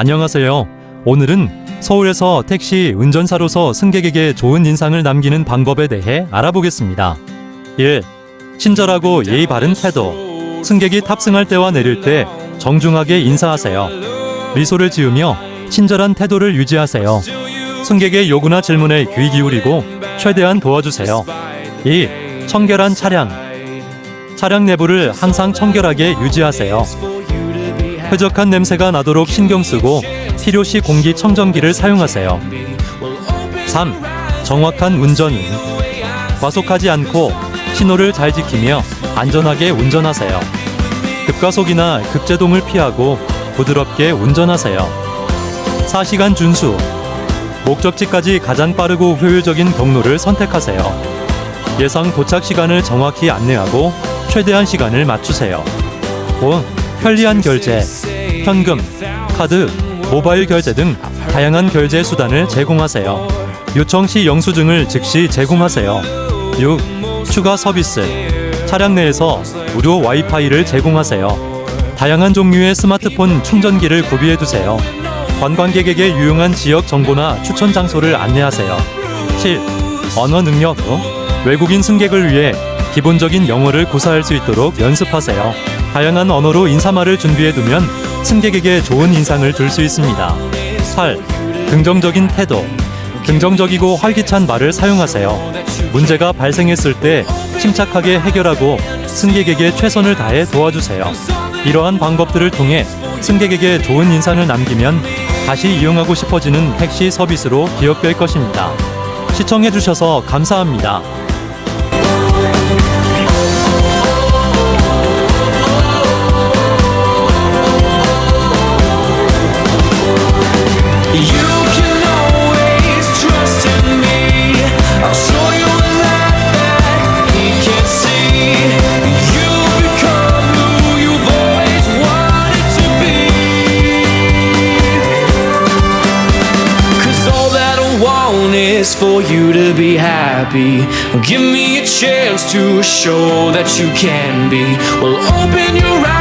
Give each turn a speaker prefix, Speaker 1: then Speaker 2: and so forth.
Speaker 1: 안녕하세요. 오늘은 서울에서 택시 운전사로서 승객에게 좋은 인상을 남기는 방법에 대해 알아보겠습니다. 1. 친절하고 예의 바른 태도. 승객이 탑승할 때와 내릴 때 정중하게 인사하세요. 미소를 지으며 친절한 태도를 유지하세요. 승객의 요구나 질문에 귀 기울이고 최대한 도와주세요. 2. 청결한 차량. 차량 내부를 항상 청결하게 유지하세요. 쾌적한 냄새가 나도록 신경 쓰고 필요 시 공기 청정기를 사용하세요. 3. 정확한 운전. 과속하지 않고 신호를 잘 지키며 안전하게 운전하세요. 급가속이나 급제동을 피하고 부드럽게 운전하세요. 4시간 준수. 목적지까지 가장 빠르고 효율적인 경로를 선택하세요. 예상 도착 시간을 정확히 안내하고 최대한 시간을 맞추세요. 5. 편리한 결제. 현금, 카드, 모바일 결제 등 다양한 결제 수단을 제공하세요. 요청 시 영수증을 즉시 제공하세요. 6. 추가 서비스. 차량 내에서 무료 와이파이를 제공하세요. 다양한 종류의 스마트폰 충전기를 구비해 두세요. 관광객에게 유용한 지역 정보나 추천 장소를 안내하세요. 7. 언어 능력. 외국인 승객을 위해 기본적인 영어를 구사할 수 있도록 연습하세요. 다양한 언어로 인사말을 준비해 두면 승객에게 좋은 인상을 줄 수 있습니다. 8. 긍정적인 태도. 긍정적이고 활기찬 말을 사용하세요. 문제가 발생했을 때 침착하게 해결하고 승객에게 최선을 다해 도와주세요. 이러한 방법들을 통해 승객에게 좋은 인상을 남기면 다시 이용하고 싶어지는 택시 서비스로 기억될 것입니다. 시청해주셔서 감사합니다.
Speaker 2: Want is for you to be happy. Give me a chance to show that you can be. Well, open your eyes.